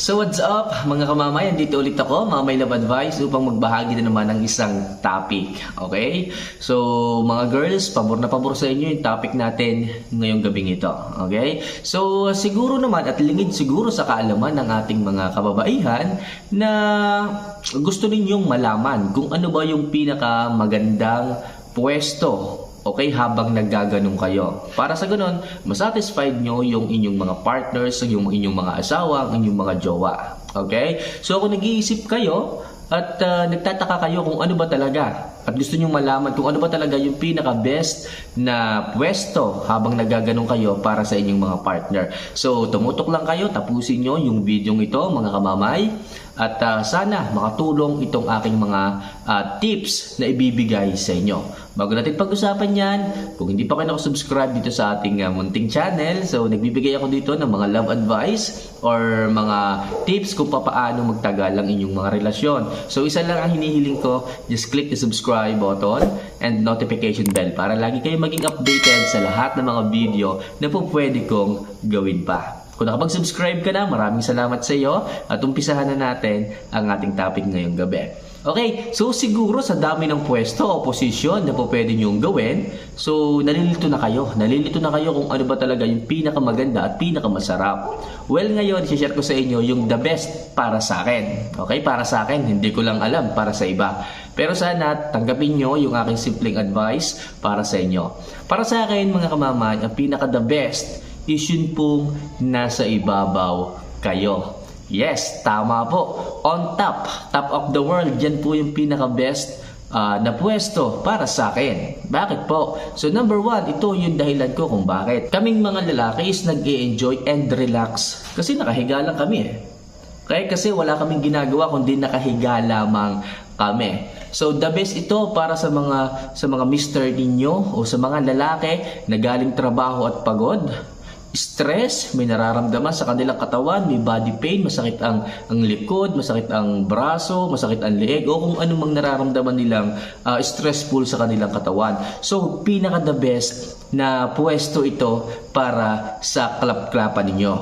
So what's up mga kamamay, andito ulit ako, Mamay Love Advice upang magbahagi na naman ng isang topic. Okay? So mga girls, pabor na pabor sa inyo yung topic natin ngayong gabing ito. Okay? So siguro naman at lingid siguro sa kaalaman ng ating mga kababaihan na gusto ninyong malaman kung ano ba yung pinaka magandang pwesto Okay, habang naggaganong kayo. Para sa ganun, masatisfied nyo yung inyong mga partners, yung inyong mga asawa, ang inyong mga jowa. Okay? So kung nag-iisip kayo at uh, nagtataka kayo kung ano ba talaga at gusto nyo malaman kung ano ba talaga yung pinaka-best na pwesto habang nagaganong kayo para sa inyong mga partner. So tumutok lang kayo, tapusin nyo yung video ito mga kamamay at uh, sana makatulong itong aking mga uh, tips na ibibigay sa inyo. Bago natin pag-usapan yan, kung hindi pa kayo nakasubscribe dito sa ating uh, munting channel, so nagbibigay ako dito ng mga love advice or mga tips kung paano magtagal ang inyong mga relasyon. So isa lang ang hinihiling ko, just click the subscribe button and notification bell para lagi kayo maging updated sa lahat ng mga video na po pwede kong gawin pa. Kung nakapag-subscribe ka na, maraming salamat sa iyo at umpisahan na natin ang ating topic ngayong gabi. Okay, so siguro sa dami ng pwesto o posisyon na po pwede niyong gawin, so nalilito na kayo. Nalilito na kayo kung ano ba talaga yung pinakamaganda at pinakamasarap. Well, ngayon, share ko sa inyo yung the best para sa akin. Okay, para sa akin, hindi ko lang alam para sa iba. Pero sana tanggapin nyo yung aking simpleng advice para sa inyo. Para sa akin, mga kamaman, ang pinaka the best is yun pong nasa ibabaw kayo. Yes, tama po. On top, top of the world, yan po yung pinaka-best uh, na pwesto para sa akin. Bakit po? So number one, ito yung dahilan ko kung bakit. Kaming mga lalaki is nag enjoy and relax kasi nakahiga lang kami eh. Kaya kasi wala kaming ginagawa kundi nakahiga lamang kami. So the best ito para sa mga sa mga mister ninyo o sa mga lalaki na galing trabaho at pagod stress, may nararamdaman sa kanilang katawan, may body pain, masakit ang, ang likod, masakit ang braso, masakit ang leeg, o kung anumang nararamdaman nilang uh, stressful sa kanilang katawan. So, pinaka the best na pwesto ito para sa klap-klapan ninyo.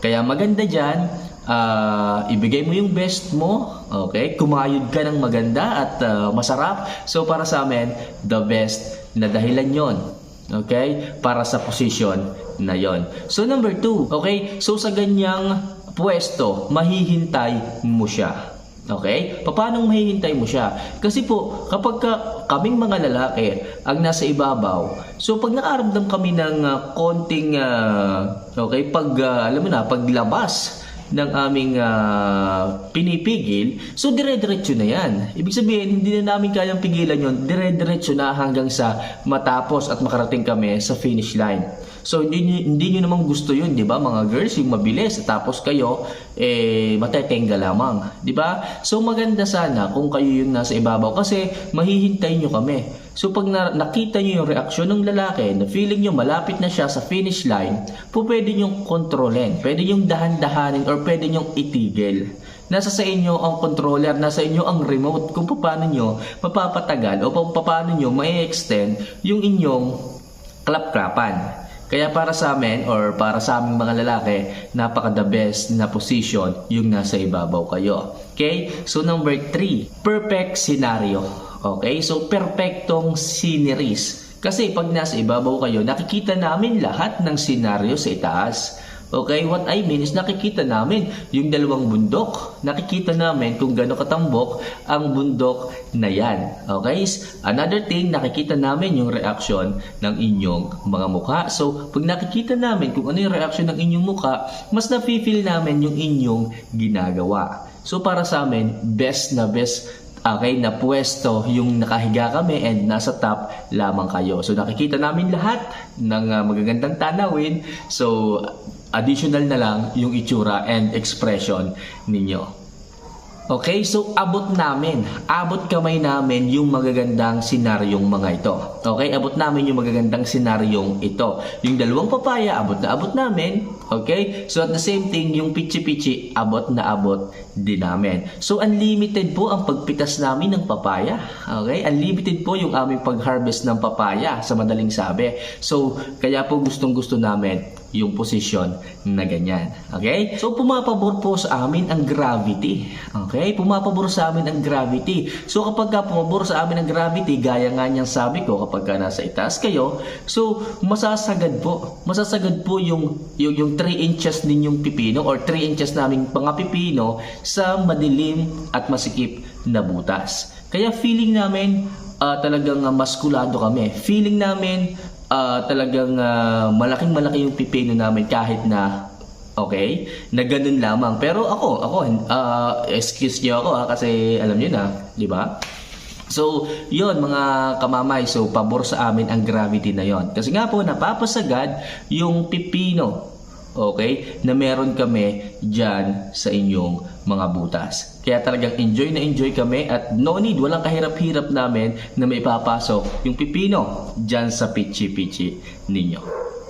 Kaya maganda dyan, uh, ibigay mo yung best mo, okay? Kumayod ka ng maganda at uh, masarap. So, para sa amin, the best na dahilan yon Okay? Para sa position na yon. So number two, okay? So sa ganyang pwesto, mahihintay mo siya. Okay? Paano mahihintay mo siya? Kasi po, kapag ka, kaming mga lalaki ang nasa ibabaw, so pag nakaramdam kami ng uh, konting, uh, okay, pag, uh, alam mo na, paglabas ng aming uh, pinipigil, so dire-diretso na yan. Ibig sabihin, hindi na namin kayang pigilan yon dire-diretso na hanggang sa matapos at makarating kami sa finish line. So hindi hindi niyo naman gusto 'yun, 'di ba? Mga girls, yung mabilis tapos kayo eh matetenga lamang, 'di ba? So maganda sana kung kayo yung nasa ibabaw kasi mahihintay niyo kami. So pag na, nakita niyo yung reaksyon ng lalaki na feeling niyo malapit na siya sa finish line, po pwede niyo kontrolin, pwede niyo dahan-dahanin or pwede niyo itigil. Nasa sa inyo ang controller, nasa inyo ang remote kung paano nyo mapapatagal o paano nyo mai-extend yung inyong klap-klapan. Kaya para sa amin or para sa aming mga lalaki, napaka the best na position yung nasa ibabaw kayo. Okay? So number 3, perfect scenario. Okay? So perfectong sceneries. Kasi pag nasa ibabaw kayo, nakikita namin lahat ng scenario sa itaas. Okay, what I mean is nakikita namin yung dalawang bundok. Nakikita namin kung gaano katambok ang bundok na yan. Okay? Another thing, nakikita namin yung reaction ng inyong mga mukha. So, pag nakikita namin kung ano yung reaction ng inyong mukha, mas na-feel namin yung inyong ginagawa. So, para sa amin, best na best okay, na pwesto yung nakahiga kami and nasa top lamang kayo. So nakikita namin lahat ng uh, magagandang tanawin. So additional na lang yung itsura and expression ninyo. Okay, so abot namin, abot kamay namin yung magagandang senaryong mga ito. Okay, abot namin yung magagandang senaryong ito. Yung dalawang papaya, abot na abot namin. Okay, so at the same thing, yung pichi-pichi, abot na abot din namin. So unlimited po ang pagpitas namin ng papaya. Okay, unlimited po yung aming pag-harvest ng papaya sa madaling sabi. So kaya po gustong gusto namin yung posisyon na ganyan. Okay? So, pumapabor po sa amin ang gravity. Okay? Pumapabor sa amin ang gravity. So, kapag ka pumabor sa amin ang gravity, gaya nga niyang sabi ko, kapag ka nasa itaas kayo, so, masasagad po. Masasagad po yung, yung, yung 3 inches ninyong pipino or 3 inches naming mga pipino sa madilim at masikip na butas. Kaya feeling namin ah, talagang ah, maskulado kami. Feeling namin ah, talagang ah, malaking-malaki yung pipino namin kahit na okay, na ganun lamang. Pero ako, ako, ah, excuse niyo ako ha, kasi alam niyo na, di ba? So, yon mga kamamay. So, pabor sa amin ang gravity na yon. Kasi nga po, napapasagad yung pipino. Okay? Na meron kami dyan sa inyong mga butas. Kaya talagang enjoy na enjoy kami at no need, walang kahirap-hirap namin na may papasok yung pipino dyan sa pichi-pichi ninyo.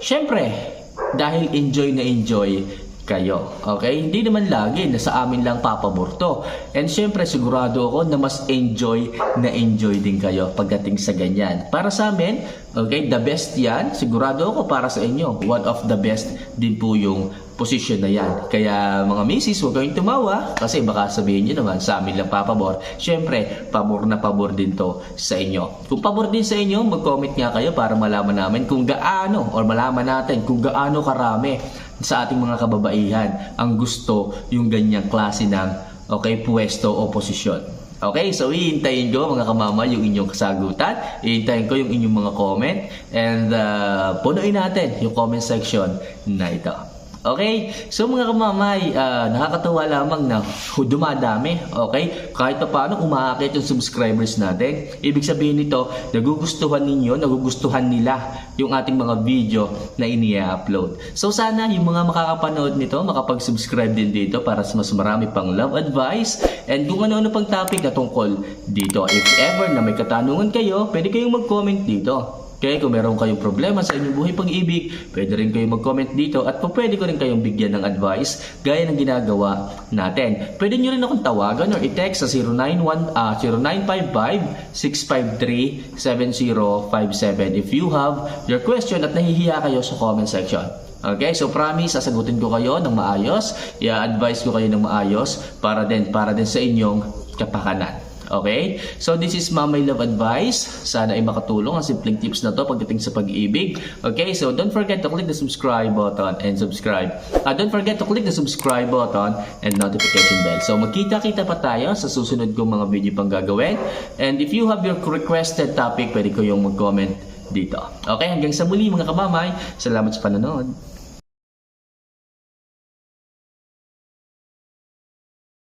Siyempre, dahil enjoy na enjoy kayo. Okay? Hindi naman lagi na sa amin lang papabor to. And syempre sigurado ako na mas enjoy na enjoy din kayo pagdating sa ganyan. Para sa amin, okay, the best yan. Sigurado ako para sa inyo. One of the best din po yung position na yan. Kaya mga misis, huwag kayong tumawa kasi baka sabihin nyo naman sa amin lang papabor. Syempre, pabor na pabor din to sa inyo. Kung pabor din sa inyo, mag-comment nga kayo para malaman namin kung gaano or malaman natin kung gaano karami sa ating mga kababaihan ang gusto yung ganyang klase ng okay, pwesto o posisyon. Okay, so iintayin ko mga kamama yung inyong kasagutan. Iintayin ko yung inyong mga comment. And uh, punuin natin yung comment section na ito. Okay? So mga kamamay, ah, nakakatawa lamang na dumadami. Okay? Kahit pa paano umaakit yung subscribers natin. Ibig sabihin nito, nagugustuhan ninyo, nagugustuhan nila yung ating mga video na ini-upload. So sana yung mga makakapanood nito, makapag-subscribe din dito para sa mas marami pang love advice and kung ano-ano pang topic na tungkol dito. If ever na may katanungan kayo, pwede kayong mag-comment dito. Okay, kung meron kayong problema sa inyong buhay pag-ibig, pwede rin kayong mag-comment dito at pwede ko rin kayong bigyan ng advice gaya ng ginagawa natin. Pwede nyo rin akong tawagan or i-text sa 091, ah, 0955-653-7057 if you have your question at nahihiya kayo sa comment section. Okay, so promise, sasagutin ko kayo ng maayos, i-advise ko kayo ng maayos para din, para din sa inyong kapakanan. Okay? So this is Mamay Love Advice. Sana ay makatulong ang simpleng tips na to pagdating sa pag-ibig. Okay? So don't forget to click the subscribe button and subscribe. Ah, don't forget to click the subscribe button and notification bell. So magkita-kita pa tayo sa susunod kong mga video pang gagawin. And if you have your requested topic, pwede ko yung mag-comment dito. Okay? Hanggang sa muli mga kamamay. Salamat sa panonood.